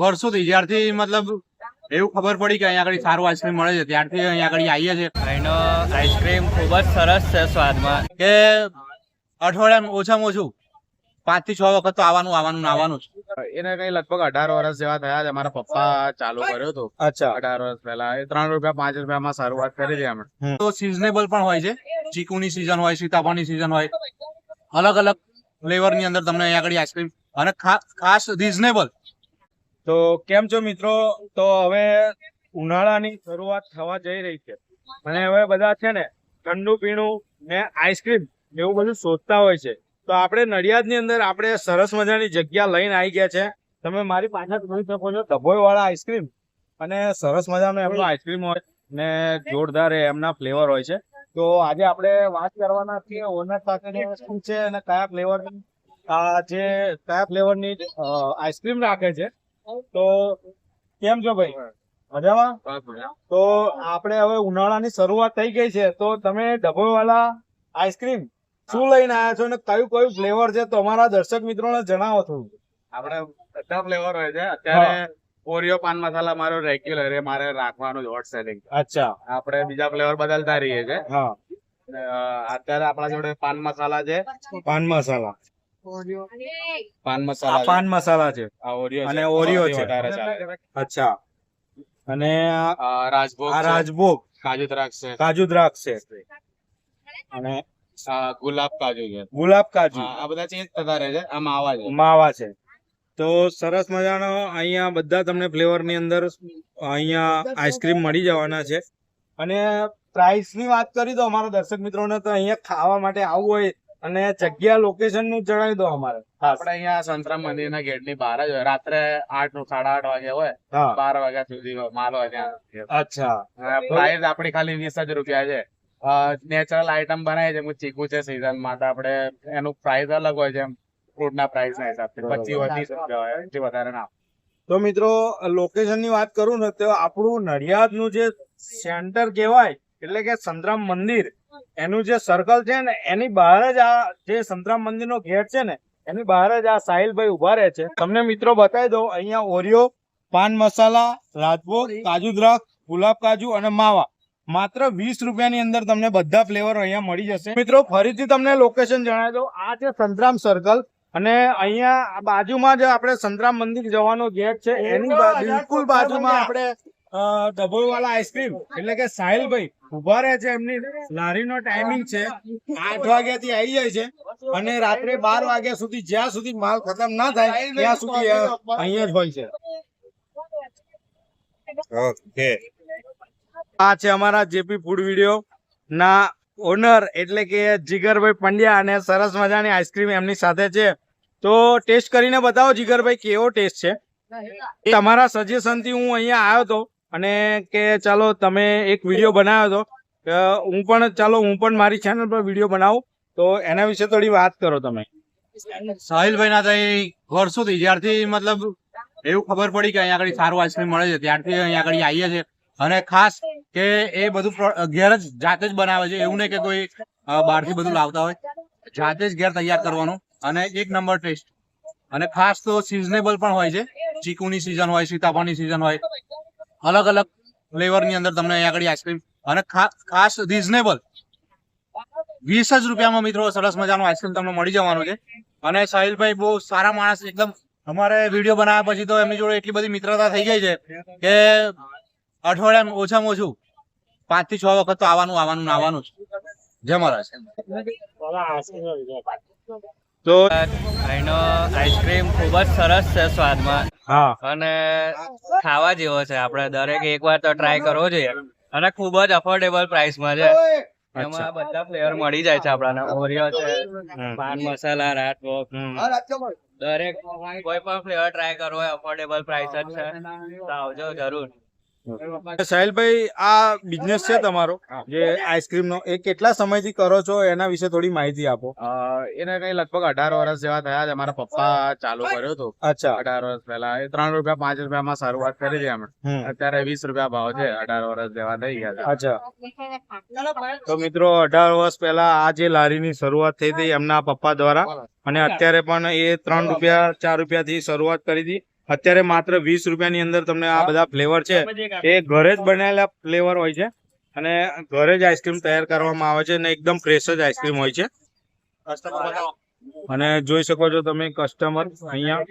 વર્ષોથી જ્યારથી મતલબ એવું ખબર પડી કે અહીંયા આગળ સારું આઈસ્ક્રીમ મળે છે ત્યારથી અહીંયા આગળ આવીએ છીએ. અહીંનો આઈસ્ક્રીમ ખૂબ જ સરસ છે સ્વાદમાં. કે અઠવાડિયામાં ઓછામાં ઓછું પાંચથી છ વખત તો આવવાનું આવવાનું આવવાનું એને કઈ લગભગ અઢાર વર્ષ જેવા થયા છે. મારા પપ્પા ચાલુ કર્યો હતો. અચ્છા. અઢાર વર્ષ પહેલા. એ ત્રણ રૂપિયા પાંચ રૂપિયામાં શરૂઆત કરી છે અમે તો સિઝનેબલ પણ હોય છે. ચીકુની સિઝન હોય સીતાફળની સિઝન હોય. અલગ અલગ ફ્લેવરની અંદર તમને અહીંયા આગળ આઈસ્ક્રીમ અને ખા- ખાસ રિઝનેબલ તો કેમ છો મિત્રો? તો હવે ઉનાળાની શરૂઆત થવા જઈ રહી છે. અને હવે બધા છે ને ઠંડુ પીણું ને આઈસ્ક્રીમ એવું બધું શોધતા હોય છે. તો આપણે નડિયાદની અંદર આપણે સરસ મજાની જગ્યા લઈને આવી ગયા છે. તમે મારી પાછળ જોઈ શકો છો ડભોઈ વાળા આઈસ્ક્રીમ. અને સરસ મજાનો એમનો આઈસ્ક્રીમ હોય ને જોરદાર એમના ફ્લેવર હોય છે. તો આજે આપણે વાત કરવાના છીએ ઓનર સાથે શું છે અને કયા ફ્લેવરની, આ જે કયા ફ્લેવરની આઈસ્ક્રીમ રાખે છે. તો કેમ છો ભાઈ? મજામાં? તો આપણે હવે ઉનાળાની શરૂઆત થઈ ગઈ છે. તો તમે ડભોવાલા આઈસ્ક્રીમ શું લઈને આવ્યા છો અને કયું કયું ફ્લેવર છે તો અમારા દર્શક મિત્રોને જણાવો થોડું. આપણે બધા ફ્લેવર હોય છે. અત્યારે ઓરિયો પાન મસાલા મારો રેગ્યુલર એ મારે રાખવાનું જ હોટ સેલિંગ અચ્છા. આપણે બીજા ફ્લેવર બદલતા રહીએ છે. હા. અત્યારે આપણા જોડે પાન મસાલા છે. પાન મસાલા. પાન મસાલા પાન મસાલા છે. આ ઓરિયો અને ઓરિયો છે. વધારે અચ્છા. અને આ રાજભોગ આ છે, રાજભોગ. કાજુ દ્રાક્ષ છે. કાજુ દ્રાક્ષ છે. અને ગુલાબ કાજુ છે. ગુલાબ કાજુ. આ આ બધા ચેન્જ થતા રહે છે. આ માવા છે. માવા છે. તો સરસ મજાનો અહીંયા બધા તમને ફ્લેવરની અંદર અહીંયા આઈસ્ક્રીમ મળી જવાના છે. અને પ્રાઇસની વાત કરી તો અમારા દર્શક મિત્રોને તો અહીંયા ખાવા માટે આવવું હોય અને જગ્યા લોકેશનનું જણાવી દો અમારે. આપણે અહીંયા સંતરામ મંદિર ના ગેટની બહાર જ હોય. રાત્રે આઠનું સાડા આઠ વાગે હોય. બાર વાગ્યા સુધી માલ હોય ત્યાં. અચ્છા. પ્રાઇસ આપડી ખાલી વીસ જ રૂપિયા છે. નેચરલ આઈટમ બનાવી છે ચીકુ છે સીઝનમાં તો આપડે એનું પ્રાઇસ અલગ હોય છે ફ્રૂટ ના પ્રાઇસ ના હિસાબથી. પચીસ ત્રીસ રૂપિયા હોય એનાથી વધારે ના તો મિત્રો લોકેશનની વાત કરું ને તો આપણું નડિયાદનું જે સેન્ટર કહેવાય એટલે કે સંતરામ મંદિર એનું જે સર્કલ છે ને એની બહાર જ આ જે સંતરામ મંદિર નો ગેટ છે ને એની બહાર જ આ સાહિલભાઈ ઊભા રહે છે. તમને મિત્રો બતાવી દઉં અહીંયા ઓરિયો પાન મસાલા રાજભોગ કાજુ દ્રાક્ષ ગુલાબ કાજુ અને માવા. માત્ર વીસ રૂપિયાની અંદર તમને બધા ફ્લેવર અહીંયા મળી જશે. મિત્રો ફરીથી તમને લોકેશન જણાવી દઉં. આ છે સંતરામ સર્કલ અને અહીંયા બાજુમાં જ આપણે સંતરામ મંદિર જવાનો ગેટ છે. એની બિલકુલ બાજુમાં આપણે ડભોઈવાલા આઈસ્ક્રીમ. એટલે કે સાહિલભાઈ ઊભા રહે છે એમની. લારીનો ટાઈમિંગ છે. આઠ વાગ્યાથી આવી જાય છે. અને રાત્રે બાર વાગ્યા સુધી જ્યાં સુધી માલ ખતમ ના થાય ત્યાં સુધી અહીંયા જ હોય છે. આ છે અમારા જેપી ફૂડ વીડિયો. ના ઓનર એટલે કે જીગરભાઈ પંડ્યા અને સરસ મજાની આઈસ્ક્રીમ એમની સાથે છે. તો ટેસ્ટ કરીને બતાવો જીગરભાઈ કેવો ટેસ્ટ છે? તમારા સજેશનથી હું અહીંયા આવ્યો હતો અને કે ચાલો તમે એક વીડિયો બનાવ્યો હતો. હું પણ, ચાલો હું પણ મારી ચેનલ પર વીડિયો બનાવું. તો એના વિશે થોડી વાત કરો તમે. સાહિલભાઈ ના થઈ? વર્ષોથી જ્યારથી મતલબ એવું ખબર પડી કે અહીંયા આગળ સારું આઈસ્ક્રીમ મળે છે. ત્યારથી અહીંયા આગળ આવીએ છીએ. અને ખાસ કે એ બધું ઘેર જ, જાતે જ બનાવે છે. એવું નહીં કે કોઈ બહારથી બધું લાવતા હોય. જાતે જ ઘેર તૈયાર કરવાનું. અને એક નંબર ટેસ્ટ. અને ખાસ તો સિઝનેબલ પણ હોય છે. ચીકુની સિઝન હોય, સીતાફળની સિઝન હોય. અલગ અલગ ફ્લેવરની અંદર તમને અહીંયા આગળ આઈસ્ક્રીમ અને ખાસ રિઝનેબલ વીસ જ રૂપિયામાં મિત્રો સરસ મજાનું આઈસ્ક્રીમ તમને મળી જવાનું છે. અને સાહિલભાઈ બહુ સારા માણસ એકદમ અમારે વીડિયો બનાવ્યા પછી તો એમની જોડે એટલી બધી મિત્રતા થઈ ગઈ છે કે અઠવાડિયામાં ઓછામાં ઓછું પાંચથી છ વખત તો આવવાનું આવવાનું આવવાનું જ. જય મહારાજ. તો અહીંનો આઈસ્ક્રીમ ખૂબ જ સરસ છે સ્વાદમાં. હા. અને ખાવા જેવો છે. આપણે દરેક એકવાર તો ટ્રાય કરવો જોઈએ. અને ખૂબ જ અફોર્ડેબલ પ્રાઇસમાં છે. એમાં બધા ફ્લેવર મળી જાય છે આપણાને. ઓરિયો છે પાન મસાલા રાજભોગ દરેક કોઈ પણ ફ્લેવર ટ્રાય કરવો હોય અફોર્ડેબલ પ્રાઇસ જ છે. તો આવજો જરૂર. સાહિલભાઈ આ બિઝનેસ છે તમારો જે આઈસ્ક્રીમ નો એ કેટલા સમયથી કરો છો? એના વિશે થોડી માહિતી આપો. એને કઈ લગભગ અઢાર વર્ષ જેવા થયા છે. મારા પપ્પા ચાલુ કર્યો હતો. અચ્છા. અઢાર વર્ષ પહેલા. એ ત્રણ રૂપિયા પાંચ રૂપિયામાં શરૂઆત કરી હતી અમે અત્યારે વીસ રૂપિયા ભાવ છે અઢાર વર્ષ જેવા થઈ ગયા છે. અચ્છા. તો મિત્રો અઢાર વર્ષ પહેલા આ જે લારીની શરૂઆત થઈ હતી એમના પપ્પા દ્વારા અને અત્યારે પણ એ ત્રણ રૂપિયા ચાર રૂપિયા થી શરૂઆત કરી હતી. અત્યારે માત્ર વીસ રૂપિયાની અંદર તમને આ બધા ફ્લેવર છે. એ ઘરે જ બનાવેલા ફ્લેવર હોય છે અને ઘરે જ આઈસ્ક્રીમ તૈયાર કરવામાં આવે છે અને એકદમ ફ્રેશ જ આઈસ્ક્રીમ હોય છે. અને જોઈ શકો છો તમે કસ્ટમર અહીંયા.